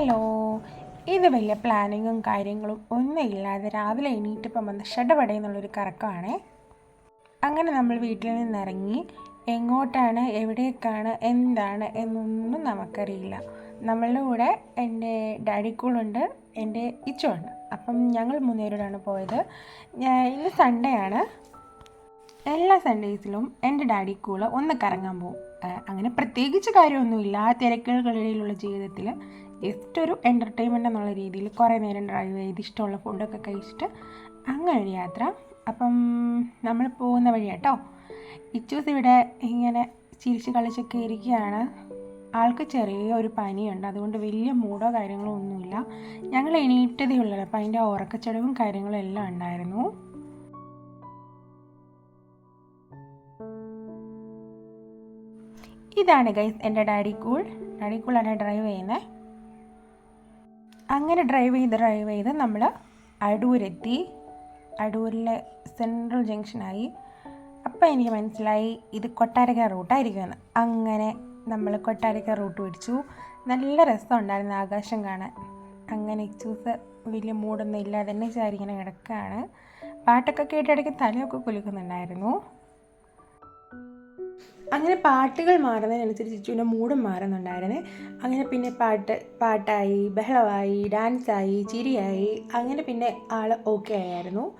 Hello. ഇത് വലിയ പ്ലാനിങ്ങും കാര്യങ്ങളും ഒന്നും ഇല്ലാതെ രാവിലെ എണീറ്റിപ്പം വന്ന് ഷഡപടയെന്നുള്ളൊരു കറക്കമാണ്. അങ്ങനെ നമ്മൾ വീട്ടിൽ നിന്നിറങ്ങി എങ്ങോട്ടാണ് എവിടേക്കാണ് എന്താണ് എന്നൊന്നും നമുക്കറിയില്ല. നമ്മളുടെ കൂടെ എന്റെ ഡാഡി കൂളുണ്ട് എന്റെ ഇച്ചുണ്ട് അപ്പം ഞങ്ങൾ മൂന്നുപേരോടാണ് പോയത്. ഇന്ന് സൺഡേ ആണ്. എല്ലാ സൺഡേസിലും എന്റെ ഡാഡി കൂൾ ഒന്ന് കറങ്ങാൻ പോകും. അങ്ങനെ പ്രത്യേകിച്ച് കാര്യമൊന്നുമില്ല. ആ തിരക്കുകൾക്കിടയിലുള്ള ജീവിതത്തിൽ ജസ്റ്റ് ഒരു എന്റർടൈൻമെന്റ് എന്നുള്ള രീതിയിൽ കുറേ നേരം ഡ്രൈവ് ചെയ്ത് ഇഷ്ടമുള്ള ഫുഡൊക്കെ കഴിച്ചിട്ട് അങ്ങനെ ഒരു യാത്ര. അപ്പം നമ്മൾ പോകുന്ന വഴി കേട്ടോ. ഇച്ചൂസ് ഇവിടെ ഇങ്ങനെ ചിരിച്ച് കളിച്ചൊക്കെ ഇരിക്കുകയാണ്. ആൾക്ക് ചെറിയൊരു പനിയുണ്ട്. അതുകൊണ്ട് വലിയ മൂടോ കാര്യങ്ങളോ ഒന്നുമില്ല. ഞങ്ങൾ എണീറ്റതേ ഉള്ളൂ. അപ്പം അതിന്റെ ഉറക്കച്ചടവും കാര്യങ്ങളും എല്ലാം ഉണ്ടായിരുന്നു. ഇതാണ് ഗൈസ് എന്റെ ഡാഡി കൂൾ ഡാഡി കൂളാണ് ഡ്രൈവ് ചെയ്യുന്നത്. അങ്ങനെ ഡ്രൈവ് ചെയ്ത് ഡ്രൈവ് ചെയ്ത് നമ്മൾ അടൂരെത്തി. അടൂരിലെ സെൻട്രൽ ജംഗ്ഷനായി അപ്പം എനിക്ക് മനസ്സിലായി ഇത് കൊട്ടാരക്കര റൂട്ടായിരിക്കുമെന്ന് അങ്ങനെ നമ്മൾ കൊട്ടാരക്കര റൂട്ട് പിടിച്ചു. നല്ല രസമുണ്ടായിരുന്നു ആകാശം കാണാൻ. അങ്ങനെ ഇച്ചൂസ് വലിയ മൂടൊന്നും ഇല്ലാതെ തന്നെ വിചാരിക്കുന്ന കിടക്കുകയാണ് പാട്ടൊക്കെ കേട്ടിടയ്ക്ക് തലയൊക്കെ കുലുക്കുന്നുണ്ടായിരുന്നു. അങ്ങനെ പാട്ടുകൾ മാറുന്നതിനനുസരിച്ച് ചിച്ചുവിന്റെ മൂടും മാറുന്നുണ്ടായിരുന്നു. അങ്ങനെ പിന്നെ പാട്ട് പാട്ടായി ബഹളമായി ഡാൻസായി ചിരിയായി അങ്ങനെ പിന്നെ ആൾ ഓക്കെ ആയിരുന്നു.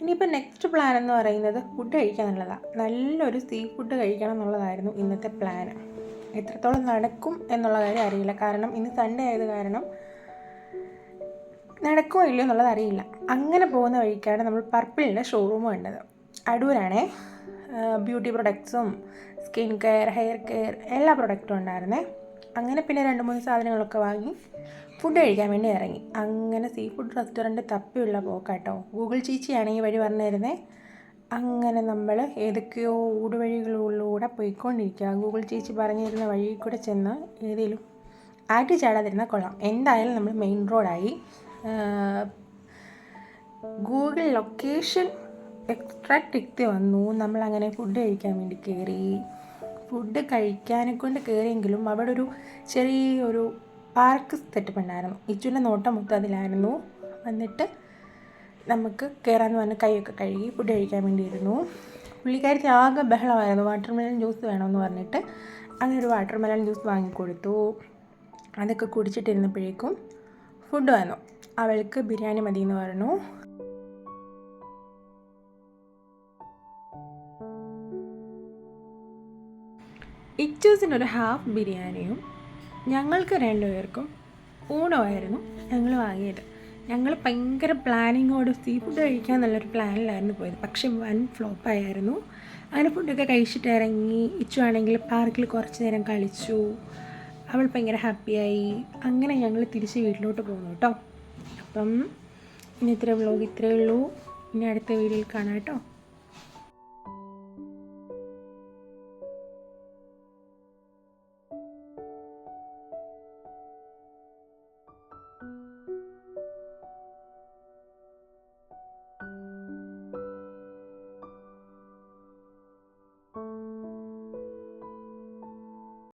ഇനിയിപ്പോൾ നെക്സ്റ്റ് പ്ലാൻ എന്ന് പറയുന്നത് ഫുഡ് കഴിക്കുക എന്നുള്ളതാണ് നല്ലൊരു സീ ഫുഡ് കഴിക്കണം എന്നുള്ളതായിരുന്നു ഇന്നത്തെ പ്ലാൻ എത്രത്തോളം നടക്കും എന്നുള്ള കാര്യം അറിയില്ല. കാരണം ഇന്ന് സൺഡേ ആയത് കാരണം നടക്കുമോ ഇല്ലയോ എന്നുള്ളത് അറിയില്ല. അങ്ങനെ പോകുന്ന വഴിക്കാണ് നമ്മൾ പർപ്പിളിന്റെ ഷോറൂം കണ്ടത്. അടൂരാണേ. ബ്യൂട്ടി പ്രൊഡക്ട്സും സ്കിൻ കെയർ ഹെയർ കെയർ എല്ലാ പ്രൊഡക്റ്റും ഉണ്ടായിരുന്നേ. അങ്ങനെ പിന്നെ രണ്ട് മൂന്ന് സാധനങ്ങളൊക്കെ വാങ്ങി ഫുഡ് കഴിക്കാൻ വേണ്ടി ഇറങ്ങി. അങ്ങനെ സീ ഫുഡ് റെസ്റ്റോറന്റ് തപ്പിയുള്ള പോക്കാട്ടോ. ഗൂഗിൾ ചീച്ചിയാണ് ഈ വഴി പറഞ്ഞിരുന്നേ. അങ്ങനെ നമ്മൾ ഏതൊക്കെയോ ഊടുവഴികളിലൂടെ പോയിക്കൊണ്ടിരിക്കുക. ഗൂഗിൾ ചേച്ചി പറഞ്ഞിരുന്ന വഴിയിൽ കൂടെ ചെന്ന് ഏതെങ്കിലും ആറ്റി ചാടാതിരുന്ന കൊള്ളാം. എന്തായാലും നമ്മൾ മെയിൻ റോഡായി. ഗൂഗിൾ ലൊക്കേഷൻ എക്സ്ട്രാക്ട് ടിക്തി വന്നു. നമ്മൾ അങ്ങനെ ഫുഡ് കഴിക്കാൻ വേണ്ടി കയറി ഫുഡ് കഴിക്കാനെ കൊണ്ട് കയറിയെങ്കിലും അവിടെ ഒരു ചെറിയൊരു പാർക്ക് സെറ്റപ്പ് ഉണ്ടായിരുന്നു. ഇച്ചുവിന്റെ നോട്ടം മൊത്തം അതിലായിരുന്നു. വന്നിട്ട് നമുക്ക് കയറാമെന്ന് പറഞ്ഞ് കൈയൊക്കെ കഴുകി ഫുഡ് കഴിക്കാൻ വേണ്ടിയിരുന്നു. പുള്ളിക്കാരിക്ക് ആകെ ബഹളമായിരുന്നു. വാട്ടർ മെലൺ ജ്യൂസ് വേണമെന്ന് പറഞ്ഞിട്ട് അങ്ങനെ ഒരു വാട്ടർ മെലൺ ജ്യൂസ് വാങ്ങിക്കൊടുത്തു അതൊക്കെ കുടിച്ചിട്ടിരുന്നപ്പോഴേക്കും ഫുഡ് വന്നു. അവൾക്ക് ബിരിയാണി മതി എന്ന് പറഞ്ഞു. ഇച്ചൂസിന് ഒരു ഹാഫ് ബിരിയാണിയും ഞങ്ങൾക്ക് രണ്ടുപേർക്കും ഊണമായിരുന്നു ഞങ്ങൾ വാങ്ങിയത്. ഞങ്ങൾ ഭയങ്കര പ്ലാനിങ്ങോട് സീ ഫുഡ് കഴിക്കാൻ നല്ലൊരു പ്ലാനിലായിരുന്നു പോയത്. പക്ഷെ വൻ ഫ്ലോപ്പായിരുന്നു. അങ്ങനെ ഫുഡൊക്കെ കഴിച്ചിട്ട് ഇറങ്ങി. ഇച്ചുവാണെങ്കിൽ പാർക്കിൽ കുറച്ച് നേരം കളിച്ചു. അവൾ ഭയങ്കര ഹാപ്പിയായി. അങ്ങനെ ഞങ്ങൾ തിരിച്ച് വീട്ടിലോട്ട് പോകുന്നു കേട്ടോ. അപ്പം ഇനി ഇത്ര വ്ലോഗ് ഇത്രയേ ഉള്ളൂ. ഇനി അടുത്ത വീഡിയോയിൽ കാണാം കേട്ടോ.